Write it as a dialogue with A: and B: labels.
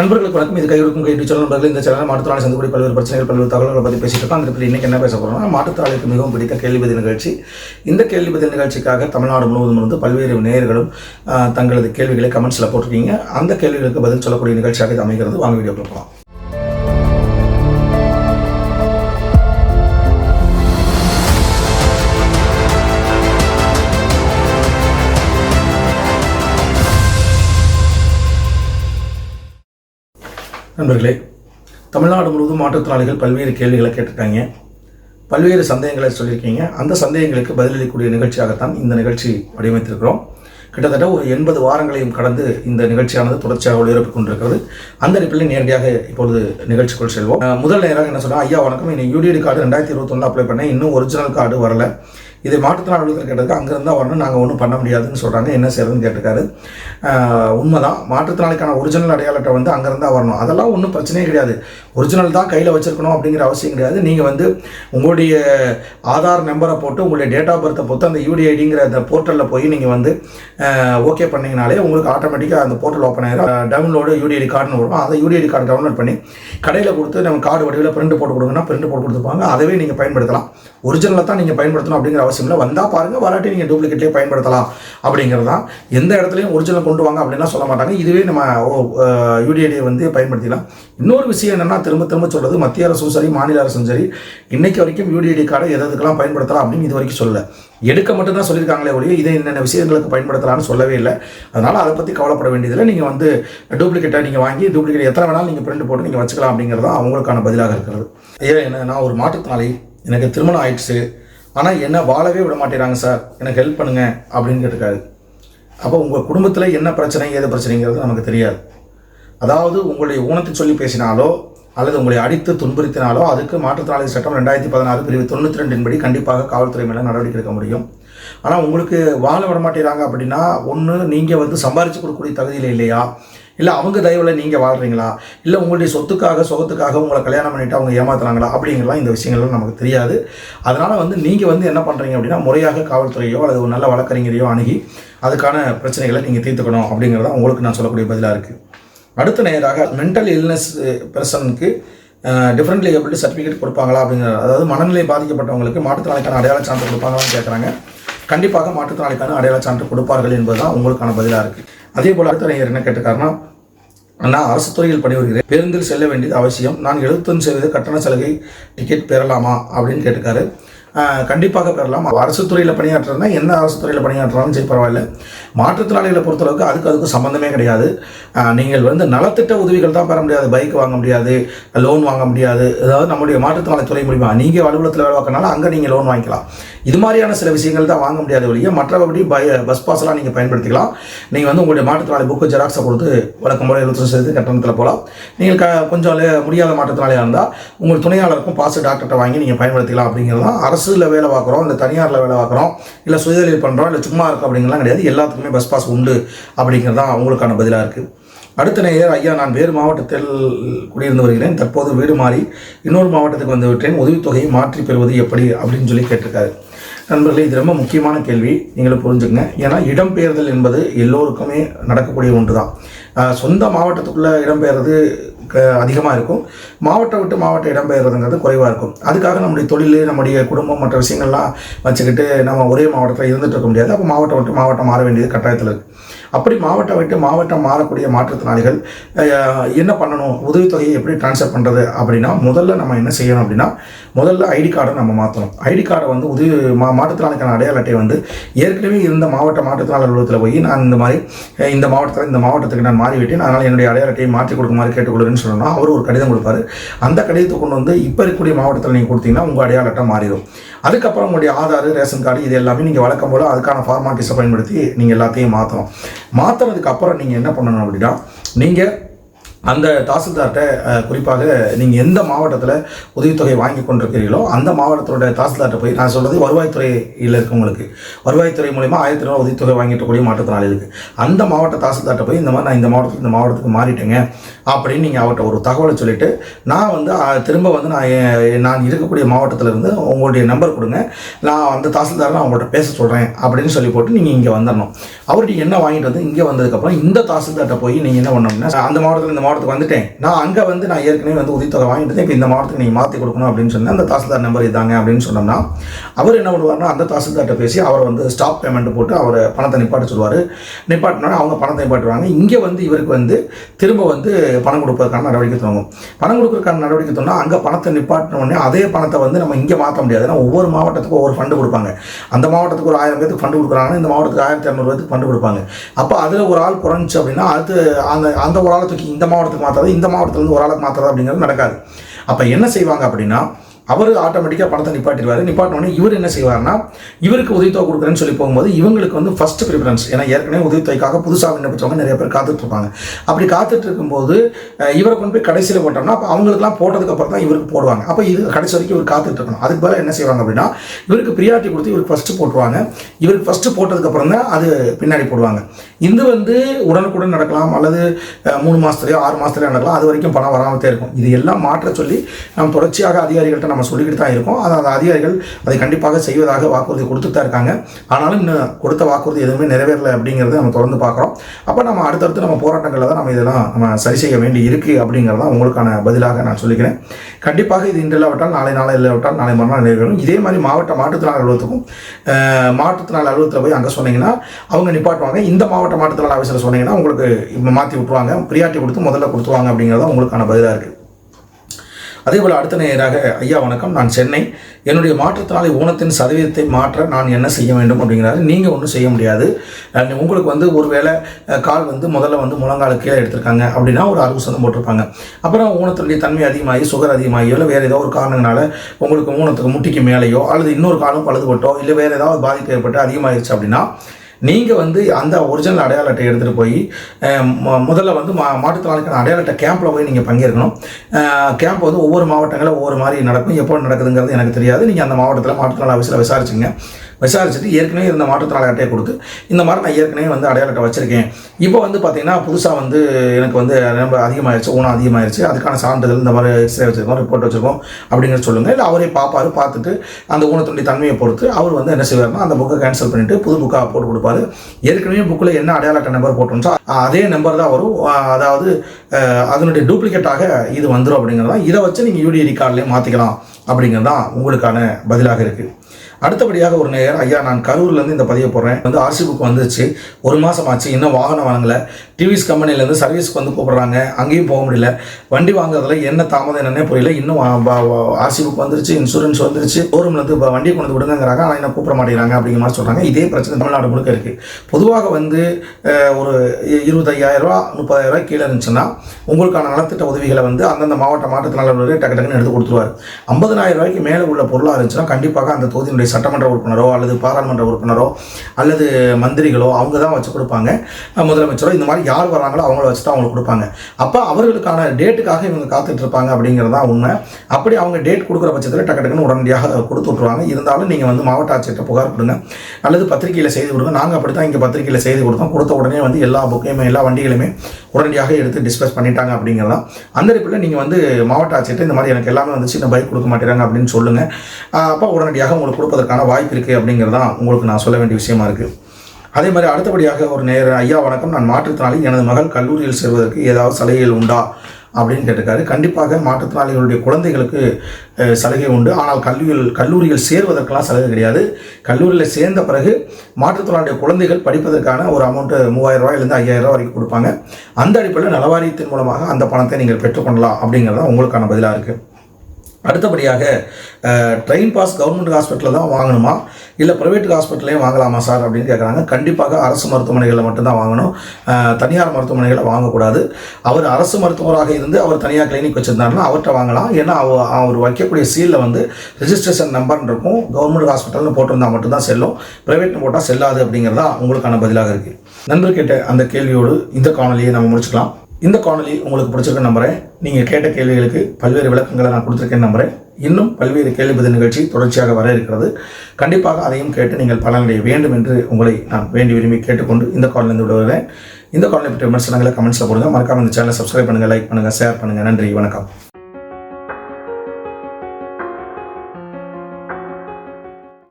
A: நண்பர்களுக்கு வணக்கம். இது கையெழுக்கும் கைது சொல்ல நண்பர்கள் இந்த சேனல் மாற்றுத்திறனாளி சந்திக்கூடிய பல்வேறு பிரச்சனைகள் பல்வேறு தகவல்களை பற்றி பேசிட்டு இருக்கோம். அந்த இன்னைக்கு என்ன பேச போறோம்னா மாற்றுத்திறனாளிக்கு மிகவும் பிடித்த கேள்வி பதில் நிகழ்ச்சி. இந்த கேள்வி பதில் நிகழ்ச்சிக்காக தமிழ்நாடு முழுவதும் இருந்து பல்வேறு நேயர்களும் தங்களது கேள்விகளை கமெண்ட்ஸில் போட்டிருக்கீங்க. அந்த கேள்விகளுக்கு பதில் சொல்லக்கூடிய நிகழ்ச்சியாக இது அமைகிறது. வாங்க வீடியோ பார்க்கலாம் நண்பர்களே தமிழ்நாடு முழுவதும் மாற்றுத்திறனாளிகள் பல்வேறு கேள்விகளை கேட்டிருக்காங்க பல்வேறு சந்தேகங்களை சொல்லியிருக்கீங்க. அந்த சந்தேகங்களுக்கு பதிலளிக்கக்கூடிய நிகழ்ச்சியாகத்தான் இந்த நிகழ்ச்சி வடிவமைத்திருக்கிறோம். கிட்டத்தட்ட ஒரு எண்பது வாரங்களையும் கடந்து இந்த நிகழ்ச்சியானது தொடர்ச்சியாக ஒளிபரப்பு கொண்டிருக்கிறது. அந்த அடிப்படையில் நேரடியாக இப்பொழுது நிகழ்ச்சிக்குள் செல்வோம். முதல் நேராக என்ன சொன்னால் ஐயா வணக்கம். இன்னும் யூடிஐடி கார்டு ரெண்டாயிரத்தி இருபத்தொன்னு அப்ளை பண்ணேன். இன்னும் ஒரிஜினல் கார்டு வரல. இதை மாற்றுத்திறனாளிகள் கேட்டதுக்கு அங்கேருந்து வரணும் நாங்கள் ஒன்றும் பண்ண முடியாதுன்னு சொல்கிறாங்க என்ன செய்யறதுன்னு கேட்டிருக்காரு. உண்மைதான் மாற்றுத்திறனாளிக்கான ஒரிஜினல் அடையாள அட்டை வந்து அங்கேருந்து தான் வரணும். அதெல்லாம் ஒன்றும் பிரச்சனையே கிடையாது. ஒரிஜினல் தான் கையில் வச்சுருக்கணும் அப்படிங்கிற அவசியம் கிடையாது. நீங்கள் வந்து உங்களுடைய ஆதார் நம்பரை போட்டு உங்களுடைய டேட் ஆஃப் பர்த்தை பொறுத்து அந்த யூடிஐடிங்கிற அந்த போர்ட்டலில் போய் நீங்கள் வந்து ஓகே பண்ணிங்கனாலே உங்களுக்கு ஆட்டோமேட்டிக்காக அந்த போர்ட்டல் ஓப்பன் ஆகிடும் டவுன்லோடு யூடிஐடி கார்டுன்னு வரும். அதை யூடிஐடி கார்டு டவுன்லோட் பண்ணி கடையில் கொடுத்து நம்ம கார்டு வடிவில் பிரிண்ட் போட்டு கொடுங்கன்னா பிரிண்ட் போட்டு கொடுத்துப்பாங்க. அதவே நீங்கள் பயன்படுத்தலாம். ஒரிஜினலை தான் நீங்கள் பயன்படுத்தணும் அப்படிங்கிற அவசியம் இல்லை. வந்தால் பாருங்கள் வராட்டி நீங்கள் டூப்ளிகேட்லேயே பயன்படுத்தலாம் அப்படிங்கிறது தான். எந்த இடத்துலையும் ஒரிஜினல் கொண்டு வாங்க அப்படின்லாம் சொல்ல மாட்டாங்க. இதுவே நம்ம யூடிஐடியை வந்து பயன்படுத்திக்கலாம். இன்னொரு விஷயம் என்னென்னா திரும்ப திரும்ப சொல்கிறது மத்திய அரசும் சரி மாநில அரசும் சரி இன்னைக்கு வரைக்கும் யூடிஐடி கார்டை எது எதுக்கெல்லாம் பயன்படுத்தலாம் அப்படின்னு இது வரைக்கும் சொல்லலை. எடுக்க மட்டும்தான் சொல்லியிருக்காங்களே ஒழிய இதை என்னென்ன விஷயங்களுக்கு பயன்படுத்தலாம்னு சொல்லவே இல்லை. அதனால் அதை பற்றி கவலைப்பட வேண்டியதில்லை. நீங்கள் வந்து டூப்ளிகேட்டாக நீங்கள் வாங்கி டூப்ளிகேட் எத்தனை வேணாலும் நீங்கள் பிரிண்ட் போட்டு நீங்கள் வச்சுக்கலாம் அப்படிங்கிறது தான் அவங்களுக்கான பதிலாக இருக்கிறது. ஏன் என்ன நான் ஒரு மாற்றுத்திறனாளி. எனக்கு திருமணம் ஆயிடுச்சு. ஆனால் என்ன வாழவே விட மாட்டேறாங்க சார் எனக்கு ஹெல்ப் பண்ணுங்க அப்படின்னு கேட்டுருக்காரு. அப்போ உங்கள் குடும்பத்தில் என்ன பிரச்சனை ஏது பிரச்சனைங்கிறது நமக்கு தெரியாது. அதாவது உங்களுடைய ஊனத்தை சொல்லி பேசினாலோ அல்லது உங்களை அடித்து துன்புறுத்தினாலோ அதுக்கு மாற்றுத்திறனாளி சட்டம் ரெண்டாயிரத்தி பதினாறு பிரிவு தொண்ணூற்றி ரெண்டின் படி கண்டிப்பாக காவல்துறை மேலே நடவடிக்கை எடுக்க முடியும். ஆனால் உங்களுக்கு வாழ விட மாட்டேறாங்க அப்படின்னா ஒன்று நீங்கள் வந்து சம்பாரித்து கொடுக்கக்கூடிய தகுதியில் இல்லையா? இல்லை அவங்க தயவில் நீங்கள் வாழ்கிறீங்களா இல்லை உங்களுடைய சொத்துக்காக சுகத்துக்காக உங்களை கல்யாணம் பண்ணிவிட்டு அவங்க ஏமாத்துறாங்களா? அப்படிங்கிறலாம் இந்த விஷயங்கள்லாம் நமக்கு தெரியாது. அதனால் வந்து நீங்கள் வந்து என்ன பண்ணுறீங்க அப்படின்னா முறையாக காவல்துறையோ அல்லது ஒரு நல்ல வழக்கறிஞரையோ அணுகி அதுக்கான பிரச்சனைகளை நீங்கள் தீர்த்துக்கணும் அப்படிங்கிறதான் உங்களுக்கு நான் சொல்லக்கூடிய பதிலாக இருக்குது அடுத்த நேராக மென்டல் இல்னஸ் பர்சனுக்கு டிஃப்ரெண்ட்லி எப்படி சர்டிஃபிகேட் கொடுப்பாங்களா அப்படிங்கிற அதாவது மனநிலை பாதிக்கப்பட்டவங்களுக்கு மாற்றுத்திறனாளிக்கான அடையாள சான்று கொடுப்பாங்களான்னு கேட்குறாங்க கண்டிப்பாக மாற்றுத்திறனாளிக்கான அடையாள சான்று கொடுப்பார்கள் என்பதுதான் உங்களுக்கான பதிலாக இருக்குது அதே போல் அடுத்த நேர் என்ன கேட்டுக்காருன்னா நான் அரசு துறையில் பணிபுரிகிறேன். பேருந்தில் செல்ல வேண்டியது அவசியம். நான் எழுபத்தொன்று சதவீத கட்டண சலுகை டிக்கெட் பெறலாமா? அப்படின்னு கேட்டுக்காரு கண்டிப்பாக பெறலாம். அரசு துறையில் பணியாற்றுறதுனா என்ன அரசு துறையில் பணியாற்றுறாலும் சரி பரவாயில்ல. மாற்றுத்திறனாளிகளை பொறுத்தளவுக்கு அதுக்கு அதுக்கு சம்மந்தமே கிடையாது. நீங்கள் வந்து நலத்திட்ட உதவிகள் தான் பெற முடியாது. பைக் வாங்க முடியாது லோன் வாங்க முடியாது. அதாவது நம்முடைய மாற்றுத்திறனாளி துறை மூலிமா நீங்கள் அலுவலகத்தில் வேலை பார்க்கறனால அங்கே நீங்கள் லோன் வாங்கிக்கலாம். இது மாதிரியான சில விஷயங்கள் தான் வாங்க முடியாத வழியே மற்றபடி பய பஸ் பாஸ்லாம் நீங்கள் பயன்படுத்திக்கலாம். நீங்கள் வந்து உங்களுடைய மாற்றுத்திறனாளி புக்கு ஜெராக்ஸை கொடுத்து வழக்கம் போல எழுபத்தஞ்சு சதவீத கட்டணத்தில் போகலாம் நீங்கள் க கொஞ்சம் முடியாத மாற்றுத்திறனாளியாக இருந்தால் உங்கள் துணையாளருக்கும் பாசு டாக்டர்கிட்ட வாங்கி நீங்கள் பயன்படுத்திக்கலாம் அப்படிங்கிறது தான் அரசு அரசில் வேலை பார்க்குறோம் இல்லை தனியாரில் வேலை பார்க்குறோம் இல்லை சுயதொழில் பண்ணுறோம் இல்லை சும்மா இருக்கோம் அப்படிங்கிறலாம் கிடையாது. எல்லாத்துக்குமே பஸ் பாஸ் உண்டு அப்படிங்கிறது தான் அவங்களுக்கான பதிலாக இருக்குது அடுத்த நேயர் ஐயா நான் வேறு மாவட்டத்தில் குடியிருந்து வருகிறேன். தற்போது வீடு மாறி இன்னொரு மாவட்டத்துக்கு வந்து விட்டேன். உதவித்தொகையை மாற்றி பெறுவது எப்படி அப்படின்னு சொல்லி கேட்டிருக்காரு. நண்பர்களே இது ரொம்ப முக்கியமான கேள்வி. நீங்களும் புரிஞ்சுக்கங்க. ஏன்னா இடம்பெயர்தல் என்பது எல்லோருக்குமே நடக்கக்கூடிய ஒன்று தான் சொந்த மாவட்டத்துக்குள்ளே இடம்பெயர்றது அதிகமாக இருக்கும். மாவட்டம் விட்டு மாவட்டம் இடம்பெயர்றதுங்கிறது குறைவாக இருக்கும். அதுக்காக நம்முடைய தொழில் நம்முடைய குடும்பம் மற்ற விஷயங்கள்லாம் வச்சுக்கிட்டு நம்ம ஒரே மாவட்டத்தில் இருந்துகிட்டு இருக்க முடியாது. அப்போ மாவட்டம் விட்டு மாவட்டம் மாற வேண்டியது கட்டாயத்தில் இருக்குது அப்படி மாவட்டம் விட்டு மாவட்டம் மாறக்கூடிய மாற்றுத்திறனாளிகள் என்ன பண்ணணும்? உதவித்தொகையை எப்படி ட்ரான்ஸ்ஃபர் பண்ணுறது அப்படின்னா முதல்ல நம்ம என்ன செய்யணும் அப்படின்னா முதல்ல ஐடி கார்டை நம்ம மாற்றணும் ஐடி கார்டை வந்து உதவி மா மாற்றுத்திறனாளிக்கான அடையாள அட்டை வந்து ஏற்கனவே இருந்த மாவட்ட மாற்றுத்திறனாளி அலுவலகத்தில் போய் நான் இந்த மாதிரி இந்த மாவட்டத்தில் இந்த மாவட்டத்துக்கு நான் மாறிவிட்டேன். அதனால் என்னுடைய அடையாள அட்டையை மாற்றி கொடுக்குமாறு கேட்டுக்கொள்கிறேன்னு சொன்னோம்னா அவர் ஒரு கடிதம் கொடுப்பாரு. அந்த கடிதத்தை கொண்டு வந்து இப்போ இருக்கக்கூடிய மாவட்டத்தில் நீங்கள் கொடுத்தீங்கன்னா உங்கள் அடையாள அட்டை மாறிடும். அதுக்கப்புறம் உங்களுடைய ஆதார் ரேஷன் கார்டு இது எல்லாமே நீங்கள் வழக்கம் போல் அதுக்கான ஃபார்மாலிட்டிஸை பயன்படுத்தி நீங்கள் எல்லாத்தையும் மாற்றணும் மாற்றினதுக்கு அப்புறம் நீங்கள் என்ன பண்ணணும் அப்படின்னா நீங்கள் அந்த தாசில்தார்கிட்ட குறிப்பாக நீங்கள் எந்த மாவட்டத்தில் உதவித்தொகை வாங்கி கொண்டிருக்கிறீர்களோ அந்த மாவட்டத்தோட தாசில்தார்கிட்ட போய் நான் சொல்கிறது வருவாய்த்துறையில் இருக்கவங்களுக்கு. வருவாய்த்துறை மூலிமா ஆயிரத்தி ரூபா உதவித்தொகை வாங்கிட்டு கூடிய மாற்றுத்திறனாளிகளுக்கு அந்த மாவட்ட தாசில்தார்கிட்ட போய் இந்த மாதிரி நான் இந்த மாவட்டத்தில் இந்த மாவட்டத்துக்கு மாறிட்டேங்க அப்படின்னு நீங்கள் அவர்கிட்ட ஒரு தகவலை சொல்லிவிட்டு நான் வந்து திரும்ப வந்து நான் நான் இருக்கக்கூடிய மாவட்டத்தில் இருந்து உங்களுடைய நம்பர் கொடுங்க. நான் அந்த தாசில்தார் நான் பேச சொல்கிறேன் அப்படின்னு சொல்லி போட்டு நீங்கள் இங்கே வந்துடணும் அவர்கிட்ட என்ன வாங்கிட்டு வந்து இங்கே வந்ததுக்கப்புறம் இந்த தாசில்தார்கிட்ட போய் நீங்கள் என்ன பண்ணணும்னா அந்த மாவட்டத்தில் இந்த மாவட்டத்துக்கு வந்துட்டேன். நான் அங்கே வந்து நான் ஏற்கனவே வந்து உதவித்தொகை வாங்கிட்டு இப்போ இந்த மாவட்டத்துக்கு நீங்கள் மாற்றி கொடுக்கணும் அப்படின்னு சொன்னால் அந்த தாசில்தார் நம்பர் இதாங்க அப்படின்னு சொன்னோம்னா அவர் என்ன பண்ணுவார்னா அந்த தாசில்தார்கிட்ட பேசி அவரை வந்து ஸ்டாப் பேமெண்ட் போட்டு அவர் பணத்தை நிப்பாட்ட சொல்லுவார். நிப்பாட்டினா அவங்க பணத்தை நிப்பாட்டுவாங்க இங்கே வந்து இவருக்கு வந்து திரும்ப வந்து பணம் கொடுப்பதற்கான நடவடிக்கை தொடங்கும். பணம் கொடுக்கறதுக்கான நடவடிக்கை தோணுனா அங்கே பணத்தை நிப்பாட்டினோடனே அதே பணத்தை வந்து நம்ம இங்கே மாற்ற முடியாது. ஏன்னா ஒவ்வொரு மாவட்டத்துக்கும் ஒவ்வொரு ஃபண்டு கொடுப்பாங்க. அந்த மாவட்டத்துக்கு ஒரு ஆயிரம் பேருக்கு ஃபண்டு கொடுக்குறாங்கன்னா இந்த மாவட்டத்துக்கு ஆயிரத்தி இரநூறு பேருக்கு ஃபண்டு கொடுப்பாங்க. அப்போ அதில் ஒரு ஆள் குறைஞ்சி அப்படின்னா அது அந்த அந்த ஒரு ஆளை தூக்கி இந்த மாவட்டம் மாவட்டத்துக்கு மாற்றுறது இந்த மாவட்டத்துலேருந்து ஒரு ஆளுக்கு மாற்றுறது அப்படிங்கிறது நடக்காது. அப்போ என்ன செய்வாங்க அப்படின்னா அவர் ஆட்டோமேட்டிக்காக பணத்தை நிப்பாட்டிடுவார். நிப்பாட்டினோடனே இவர் என்ன செய்வார்னா இவருக்கு உதவித்தொகை கொடுக்குறேன்னு சொல்லி போகும்போது இவங்களுக்கு வந்து ஃபஸ்ட் ப்ரிஃபரன்ஸ் ஏன்னா ஏற்கனவே உதவித்தொகைக்காக புதுசாக விண்ணப்பிச்சவங்க நிறைய பேர் காத்துட்ருப்பாங்க. அப்படி காத்துட்டு இருக்கும்போது இவரை கொண்டு போய் கடைசியில் போட்டோம்னா அப்போ அவங்களுக்குலாம் போட்டதுக்கு அப்புறம் தான் இவருக்கு போடுவாங்க. அப்போ இது கடைசி வரைக்கும் இவர் காத்துட்டு இருக்கணும் அதுக்கு பதிலாக என்ன செய்வாங்க அப்படின்னா இவருக்கு ப்ரியாரிட்டி கொடுத்து இவருக்கு ஃபஸ்ட்டு போட்டுருவாங்க. இவருக்கு ஃபஸ்ட்டு போட்டதுக்கப்புறம் தான் அது பின்னாடி போடுவாங்க. இது வந்து உடனுக்குடன் நடக்கலாம் அல்லது மூணு மாதத்துலையோ ஆறு மாதத்துலையோ நடக்கலாம். அது வரைக்கும் பணம் வராமத்தே இருக்கும். இது எல்லாம் மாற்ற சொல்லி நம்ம தொடர்ச்சியாக அதிகாரிகள்கிட்ட நம்ம நம்ம சொல்லிக்கிட்டு தான் இருக்கோம். அதை அந்த அதிகாரிகள் அதை கண்டிப்பாக செய்வதாக வாக்குறுதி கொடுத்துட்டு தான் இருக்காங்க. ஆனாலும் இன்னும் கொடுத்த வாக்குறுதி எதுவுமே நிறைவேறலை அப்படிங்கிறத நம்ம தொடர்ந்து பார்க்குறோம். அப்போ நம்ம அடுத்தடுத்து நம்ம போராட்டங்களில் தான் நம்ம இதெல்லாம் நம்ம சரி செய்ய வேண்டி இருக்குது அப்படிங்கிறது உங்களுக்கான பதிலாக நான் சொல்லிக்கிறேன். கண்டிப்பாக இது இன்று இல்லாவிட்டால் நாளை நாளை இல்லாவிட்டால் நாளை மறுநாள் நிறைவேறும் இதே மாதிரி மாவட்ட மாற்றுத்திறனாளி அலுவலகத்துக்கும் அஹ், மாற்றுத்திறனாளி அலுவலகத்தில் போய் அங்கே சொன்னீங்கன்னா அவங்க நிப்பாட்டுவாங்க. இந்த மாவட்ட மாற்றுத்திறனாளி ஆஃபீஸில் சொன்னீங்கன்னா உங்களுக்கு மாற்றி விட்ருவாங்க ப்ரியாரிட்டி கொடுத்து முதல்ல கொடுத்துருவாங்க அப்படிங்கிறது உங்களுக்கான பதிலாக இருக்குது அதே போல் அடுத்த நேராக ஐயா வணக்கம். நான் சென்னை. என்னுடைய மாற்றுத்திறனாளி ஊனத்தின் சதவீதத்தை மாற்ற நான் என்ன செய்ய வேண்டும்? அப்படிங்கிறாரு. நீங்கள் ஒன்றும் செய்ய முடியாது. உங்களுக்கு வந்து ஒருவேளை வேளை கால் வந்து முதல்ல வந்து முழங்கால கீழே எடுத்திருக்காங்க அப்படின்னா ஒரு அறுபது சதம் போட்டிருப்பாங்க. அப்புறம் ஊனத்தினுடைய தன்மை அதிகமாகி சுகர் அதிகமாகி இல்லை வேறு ஏதோ ஒரு காரணங்களால உங்களுக்கு ஊனத்துக்கு முட்டிக்கு மேலேயோ அல்லது இன்னொரு காலம் பழுதுபட்டோ இல்லை வேறு ஏதாவது பாதிப்பு ஏற்பட்டு அதிகமாகிடுச்சு அப்படின்னா நீங்கள் வந்து அந்த ஒரிஜினல் அடையாள அட்டை எடுத்துகிட்டு போய் முதல்ல வந்து மா மாற்றுத்திறனாளிக்கான அடையாள அட்டை கேம்பில் போய் நீங்கள் பங்கேற்கணும். கேம்ப் வந்து ஒவ்வொரு மாவட்டங்களில் ஒவ்வொரு மாதிரி நடக்கும். எப்போ நடக்குதுங்கிறது எனக்கு தெரியாது. நீங்கள் அந்த மாவட்டத்தில் மாற்றுத்திறனாளி ஆஃபீஸில் விசாரிச்சுங்க விசாரிச்சுட்டு ஏற்கனவே இருந்த மாற்றுத்திறனாளி அட்டையை கொடுத்து இந்த மாதிரி நான் ஏற்கனவே வந்து அடையாள அட்டை வச்சுருக்கேன். இப்போ வந்து பார்த்தீங்கன்னா புதுசாக வந்து எனக்கு வந்து ரொம்ப அதிகமாகிடுச்சு ஊனம் அதிகமாகிடுச்சு அதுக்கான சான்றிதழ் இந்த மாதிரி எக்ஸ்ரே வச்சுருக்கோம் ரிப்போர்ட் வச்சுருக்கோம் அப்படிங்கிறது சொல்லுங்கள் இல்லை அவரே பார்ப்பாரு பார்த்துட்டு அந்த ஊனத்துடைய தன்மையை பொறுத்து அவர் வந்து என்ன செய்வார்னா அந்த புக்கை கேன்சல் பண்ணிவிட்டு புது புக்காக போட்டு கொடுப்பாரு. ஏற்கனவே புக்கில் என்ன அடையாள அட்டை நம்பர் போட்டோம்ஸோ அதே நம்பர் தான் வரும். அதாவது அதனுடைய டூப்ளிகேட்டாக இது வந்துடும் அப்படிங்கிறது தான் இதை வச்சு நீங்கள் யூடிஐடி கார்டுலேயே மாற்றிக்கலாம் அப்படிங்கிறது தான் உங்களுக்கான பதிலாக இருக்குது அடுத்தபடியாக ஒரு நேயர் ஐயா நான் கரூர்லேருந்து இந்த பதிவை போடுறேன். வந்து ஆர்சி புக் வந்துச்சு. ஒரு மாதம் ஆச்சு. இன்னும் வாகனம் வாங்கலை. டிவிஎஸ் கம்பெனிலேருந்து சர்வீஸ்க்கு வந்து கூப்பிட்றாங்க. அங்கேயும் போக முடியல. வண்டி வாங்குறதுல என்ன தாமதம் என்னன்னே புரியல. இன்னும் ஆர்சி புக் வந்துருச்சு. இன்சூரன்ஸ் வந்துருச்சு. ஷோரூம்லேருந்து இப்போ வண்டியை கொண்டு வந்து விடுங்கிறாங்க ஆனால் என்ன கூப்பிட மாட்டேங்கிறாங்க? அப்படிங்கிற மாதிரி சொல்கிறாங்க இதே பிரச்சனை தமிழ்நாடு முழுக்க இருக்குது பொதுவாக வந்து ஒரு இருபத்தையாயிரரூவா முப்பதாயிரரூவா கீழே இருந்துச்சுன்னா உங்களுக்கான நலத்திட்ட உதவிகளை வந்து அந்தந்த மாவட்ட மாற்றுத்திறனாளர்களே டக்கு டக்குன்னு எடுத்து கொடுத்துருவார். ஐம்பதனாயிரம் ரூபாய்க்கு மேலே உள்ள பொருளாக இருந்துச்சுன்னா கண்டிப்பாக அந்த தொகுதியினுடைய சட்டமன்ற உறுப்பினரோ அல்லது பாராளுமன்ற உறுப்பினரோ அல்லது மந்திரிகளோ அவங்க தான் வச்சு கொடுப்பாங்க. முதலமைச்சரோ இந்த மாதிரி யார் வராங்களோ அவங்கள வச்சு தான் அவங்களுக்கு கொடுப்பாங்க. அப்போ அவர்களுக்கான டேட்டுக்காக இவங்க காத்துட்டு இருப்பாங்க அப்படிங்கிறது தான் உண்மை. அப்படி அவங்க டேட் கொடுக்குற பட்சத்தில் டக்கு டக்குன்னு உடனடியாக கொடுத்து விட்ருவாங்க இருந்தாலும் நீங்கள் வந்து மாவட்ட ஆட்சியர்கிட்ட புகார் கொடுங்க. அல்லது பத்திரிகையில் செய்தி கொடுங்க. நாங்கள் அப்படி தான் இங்கே பத்திரிகையில் செய்தி கொடுத்தோம். கொடுத்த உடனே வந்து எல்லா புக்கையுமே எல்லா வண்டிகளுமே உடனடியாக எடுத்து டிஸ்கஸ் பண்ணிட்டாங்க அப்படிங்கிறதா அந்த அடிப்பில் நீங்கள் வந்து மாவட்ட ஆட்சியர்கிட்ட இந்த மாதிரி எனக்கு எல்லாமே வந்து சின்ன பைக் கொடுக்க மாட்டேறாங்க அப்படின்னு சொல்லுங்கள் அப்போ உடனடியாக உங்களுக்கு கொடுப்பதற்கான வாய்ப்பு இருக்குது அப்படிங்கிறது தான் உங்களுக்கு நான் சொல்ல வேண்டிய விஷயமா இருக்குது அதே மாதிரி அடுத்தபடியாக ஒரு நேர ஐயா வணக்கம். நான் மாற்றுத்தினாலே எனது மகள் கல்லூரியில் சேர்வதற்கு ஏதாவது சலுகைகள் உண்டா? அப்படின்னு கேட்டிருக்காரு. கண்டிப்பாக மாற்றுத்திறனாளிகளுடைய குழந்தைகளுக்கு சலுகை உண்டு. ஆனால் கல்லூரியில் கல்லூரியில் சேர்வதற்கெல்லாம் சலுகை கிடையாது. கல்லூரியில் சேர்ந்த பிறகு மாற்றுத்திறனாளிய குழந்தைகள் படிப்பதற்கான ஒரு அமௌண்ட்டு மூவாயிரம் ரூபாயிலிருந்து ஐயாயிரம் ரூபாய் வரைக்கும் கொடுப்பாங்க. அந்த அடிப்படையில் நலவாரியத்தின் மூலமாக அந்த பணத்தை நீங்கள் பெற்றுக்கொள்ளலாம் அப்படிங்கிறது தான் உங்களுக்கான பதிலாக இருக்குது அடுத்தபடியாக ட்ரெயின் பாஸ் கவர்மெண்ட் ஹாஸ்பிட்டலில் தான் வாங்கணுமா? இல்லை ப்ரைவேட் ஹாஸ்பிட்டல்லையும் வாங்கலாமா சார் அப்படின்னு கேட்குறாங்க கண்டிப்பாக அரசு மருத்துவமனைகளில் மட்டும்தான் வாங்கணும். தனியார் மருத்துவமனைகளை வாங்கக்கூடாது. அவர் அரசு மருத்துவராக இருந்து அவர் தனியார் கிளினிக் வச்சுருந்தாருன்னா அவர்கிட்ட வாங்கலாம். ஏன்னா அவர் அவர் வைக்கக்கூடிய சீலில் வந்து ரிஜிஸ்ட்ரேஷன் நம்பர்னு இருக்கும். கவர்மெண்ட் ஹாஸ்பிட்டல்னு போட்டிருந்தால் மட்டும்தான் செல்லும். ப்ரைவேட்னு போட்டால் செல்லாது அப்படிங்கிறதா உங்களுக்கான பதிலாக இருக்குது நண்பர் கேட்ட அந்த கேள்வியோடு இந்த காணொலியை நம்ம முடிச்சுக்கலாம். இந்த காணொலி உங்களுக்கு பிடிச்சிருக்க நம்புறேன். நீங்கள் கேட்ட கேள்விகளுக்கு பல்வேறு விளக்கங்களை நான் கொடுத்துருக்கேன் நம்புறேன். இன்னும் பல்வேறு கேள்வி பதில் நிகழ்ச்சி தொடர்ச்சியாக வர இருக்கிறது. கண்டிப்பாக அதையும் கேட்டு நீங்கள் பலனடைய வேண்டும் என்று உங்களை நான் வேண்டி விரும்பி கேட்டுக்கொண்டு இந்த காலிலிருந்து விடுகிறேன். இந்த காலனி பற்றிய விமர்சனங்களை கமெண்ட்ஸில் போடுங்க. மறக்காமல் இந்த சேனலை சப்ஸ்கிரைப் பண்ணுங்கள் லைக் பண்ணுங்கள் ஷேர் பண்ணுங்கள் நன்றி வணக்கம்.